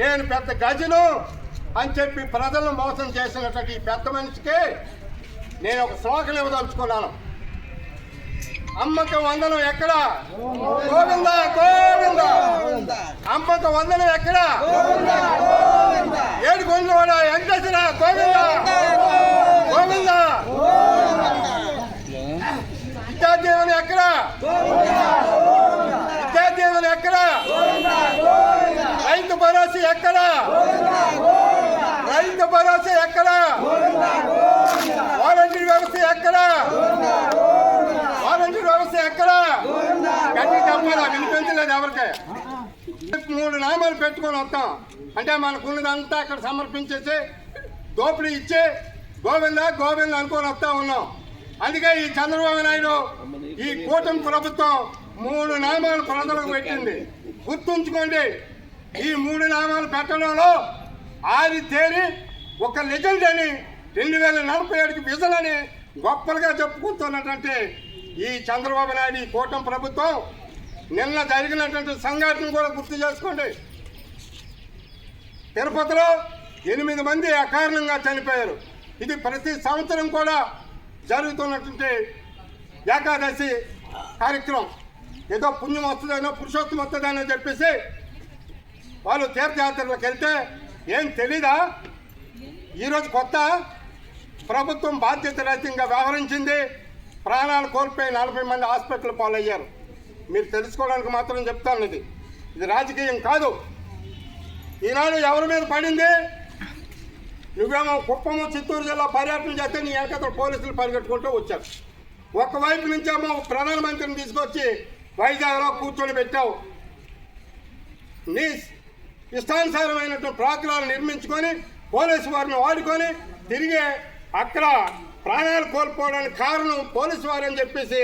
నేను పెద్ద గజను అని చెప్పి ప్రజలను మోసం చేసినటువంటి ఈ పెద్ద మనిషికి నేను ఒక శ్లోకం ఇవ్వదలుచుకున్నాను. అమ్మక వందనం ఎక్కడ? గోవింద గోవింద. అమ్మక వందనం ఎక్కడ? ఏడు కొండవాడ వెంకటేశ్వర గోవింద. గోవింద. విద్యాదీవన ఎక్కడ విద్యాదీవన ఎక్కడ రైతు భరోసా ఎక్కడ? రైతు భరోసా ఎక్కడ? వాలంటీర్ వ్యవస్థ ఎక్కడ? వాలంటీర్ వ్యవస్థ ఎక్కడ? గట్టి వినిపించలేదు ఎవరికి? మూడు నామాలు పెట్టుకొని వస్తాం. అంటే మనకున్నదంతా అక్కడ సమర్పించేసి దోపిడీ ఇచ్చి గోవింద గోవింద అనుకొని వస్తా ఉన్నాం. అందుకే ఈ చంద్రబాబు నాయుడు ఈ కూటమి ప్రభుత్వం మూడు నామాలు ప్రజలకు పెట్టింది. గుర్తుంచుకోండి ఈ మూడు నామాలు పెట్టడంలో ఆది తేరి ఒక లెజెండ్ అని రెండు వేల నలభై ఏడుకి విజలని గొప్పలుగా చెప్పుకుంటున్నటువంటి ఈ చంద్రబాబు నాయుడు ఈ కూటమి ప్రభుత్వం నిన్న జరిగినటువంటి సంఘటన కూడా గుర్తు చేసుకోండి. తిరుపతిలో ఎనిమిది మంది అకారణంగా చనిపోయారు. ఇది ప్రతి సంవత్సరం కూడా జరుగుతున్నటువంటి ఏకాదశి కార్యక్రమం. ఏదో పుణ్యం వస్తుందనో పురుషోత్తం వస్తుందనో చెప్పేసి వాళ్ళు తీర్థయాత్రలకు వెళ్తే ఏం తెలీదా? ఈరోజు కొత్త ప్రభుత్వం బాధ్యత రహితంగా వ్యవహరించింది. ప్రాణాలు కోల్పోయి నలభై మంది హాస్పిటల్ పాలయ్యారు. మీరు తెలుసుకోవడానికి మాత్రం చెప్తాను ఇది. ఇది రాజకీయం కాదు. ఈనాడు ఎవరి మీద పడింది? నువ్వేమో కుప్పము చిత్తూరు జిల్లా పర్యటన చేస్తే నీ వెనకతల పోలీసులు పరిగెట్టుకుంటూ వచ్చారు. ఒకవైపు నుంచేమో ప్రధానమంత్రిని తీసుకొచ్చి వైజాగ్లో కూర్చొని పెట్టావు. నీ ఇష్టానుసారమైనటువంటి ప్రాకులాలు నిర్మించుకొని పోలీసు వారిని వాడుకొని తిరిగి అక్కడ ప్రాణాలు కోల్పోవడానికి కారణం పోలీసు వారని చెప్పేసి